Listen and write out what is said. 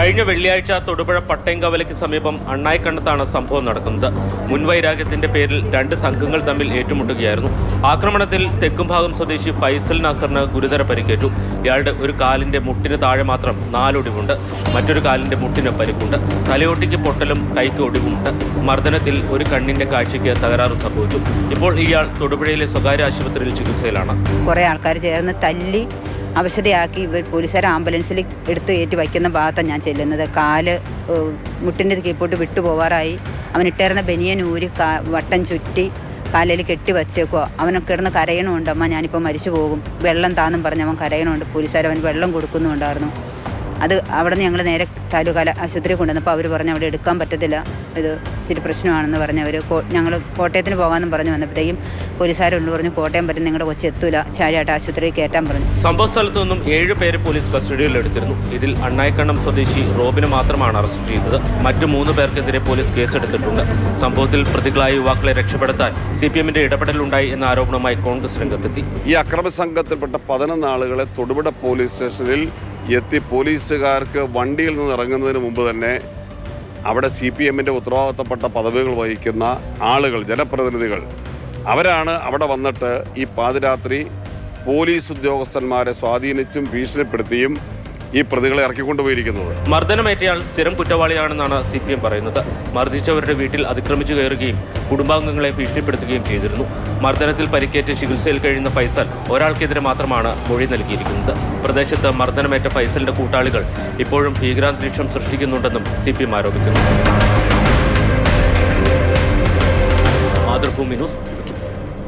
കഴിഞ്ഞ വെള്ളിയാഴ്ച തൊടുപുഴ പട്ടയങ്കവലയ്ക്ക് സമീപം അണ്ണായിക്കണ്ണത്താണ് സംഭവം നടക്കുന്നത്. മുൻവൈരാഗ്യത്തിന്റെ പേരിൽ രണ്ട് സംഘങ്ങൾ തമ്മിൽ ഏറ്റുമുട്ടുകയായിരുന്നു. ആക്രമണത്തിൽ തെക്കുംഭാഗം സ്വദേശി ഫൈസൽ നാസറിന് ഗുരുതര പരിക്കേറ്റു. ഇയാളുടെ ഒരു കാലിന്റെ മുട്ടിന് താഴെ മാത്രം നാലൊടിവുണ്ട് മറ്റൊരു കാലിന്റെ മുട്ടിന് പരിക്കുണ്ട്. തലയോട്ടിക്ക് പൊട്ടലും കൈക്ക് ഒടിവുമുണ്ട്. മർദ്ദനത്തിൽ ഒരു കണ്ണിന്റെ കാഴ്ചയ്ക്ക് തകരാറ് സംഭവിച്ചു. ഇപ്പോൾ ഇയാൾ തൊടുപുഴയിലെ സ്വകാര്യ ആശുപത്രിയിൽ ചികിത്സയിലാണ്. കുറേ ആൾക്കാർ ചേർന്ന് തല്ലി അവശതയാക്കി ഇവർ പോലീസുകാർ ആംബുലൻസിൽ എടുത്ത് കയറ്റി വയ്ക്കുന്ന ഭാഗത്താണ് ഞാൻ ചെല്ലുന്നത്. കാൽ മുട്ടിന്റെ കീപ്പോട്ട് വിട്ടുപോവാറായി അവൻ ഇട്ടേർന്ന ബനിയൻ ഊരി കാ വട്ടം ചുറ്റി കാലിൽ കെട്ടി വച്ചേക്കോ അവനെ കിടന്ന് കരയണമുണ്ട് അമ്മ ഞാനിപ്പോൾ മരിച്ചു പോകും വെള്ളം താന്നും പറഞ്ഞ് അവൻ കരയണമുണ്ട് പോലീസുകാർ അവൻ വെള്ളം കൊടുക്കുന്നുണ്ടായിരുന്നു. അത് അവിടെ നിന്ന് ഞങ്ങൾ നേരെ താലൂക്കാല ആശുപത്രിയിൽ കൊണ്ടുവന്നപ്പോൾ അവർ പറഞ്ഞു അവിടെ എടുക്കാൻ പറ്റത്തില്ല. ഇത് ഇച്ചിരി പ്രശ്നമാണെന്ന് പറഞ്ഞ് അവർ ഞങ്ങൾ കോട്ടയത്തിന് പോകാമെന്ന് പറഞ്ഞു വന്നപ്പോഴത്തേക്കും പോലീസുകാരുണ്ട് പറഞ്ഞു കോട്ടയം പറ്റും നിങ്ങളുടെ കൊച്ചി എത്തൂല. ചാഴിയാട്ട് ആശുപത്രിയിൽ കയറ്റാൻ പറഞ്ഞു. സംഭവ സ്ഥലത്തു നിന്നും ഏഴ് പേരെ പോലീസ് കസ്റ്റഡിയിൽ എടുത്തിരുന്നു. ഇതിൽ അണ്ണായിക്കണ്ണം സ്വദേശി റോബിനെ മാത്രമാണ് അറസ്റ്റ് ചെയ്തത്. മറ്റു മൂന്ന് പേർക്കെതിരെ പോലീസ് കേസെടുത്തിട്ടുണ്ട്. സംഭവത്തിൽ പ്രതികളായ യുവാക്കളെ രക്ഷപ്പെടുത്താൻ സി പി എമ്മിന്റെ ഇടപെടലുണ്ടായി എന്ന ആരോപണവുമായി കോൺഗ്രസ് രംഗത്തെത്തി. ഈ അക്രമ സംഘത്തിൽപ്പെട്ട പതിനൊന്ന് ആളുകളെ തൊടുപുഴ പോലീസ് സ്റ്റേഷനിൽ എത്തി പോലീസുകാർക്ക് വണ്ടിയിൽ നിന്ന് ഇറങ്ങുന്നതിന് മുമ്പ് തന്നെ അവിടെ സി പി എമ്മിന്റെ ഉത്തരവാദിത്തപ്പെട്ട പദവികൾ വഹിക്കുന്ന ആളുകൾ ജനപ്രതിനിധികൾ അവരാണ് അവിടെ വന്നിട്ട് ഈ പാതിരാത്രി പോലീസ് ഉദ്യോഗസ്ഥന്മാരെ സ്വാധീനിച്ചും ഭീഷണിപ്പെടുത്തിയും ഈ പ്രതികളെ ഇറക്കിക്കൊണ്ടുപോയിരിക്കുന്നത് മർദ്ദനമേറ്റയാൾ സ്ഥിരം കുറ്റവാളിയാണെന്നാണ് സി പി എം പറയുന്നത്. മർദ്ദിച്ചവരുടെ വീട്ടിൽ അതിക്രമിച്ചു കയറുകയും കുടുംബാംഗങ്ങളെ ഭീഷണിപ്പെടുത്തുകയും ചെയ്തിരുന്നു. മർദ്ദനത്തിൽ പരിക്കേറ്റ് ചികിത്സയിൽ കഴിയുന്ന ഫൈസൽ ഒരാൾക്കെതിരെ മാത്രമാണ് മൊഴി നൽകിയിരിക്കുന്നത്. പ്രദേശത്ത് മർദ്ദനമേറ്റ ഫൈസലിന്റെ കൂട്ടാളികൾ ഇപ്പോഴും ഭീകരാന്തരീക്ഷം സൃഷ്ടിക്കുന്നുണ്ടെന്നും സി പി ആരോപിക്കുന്നു. മാതൃഭൂമി ന്യൂസ്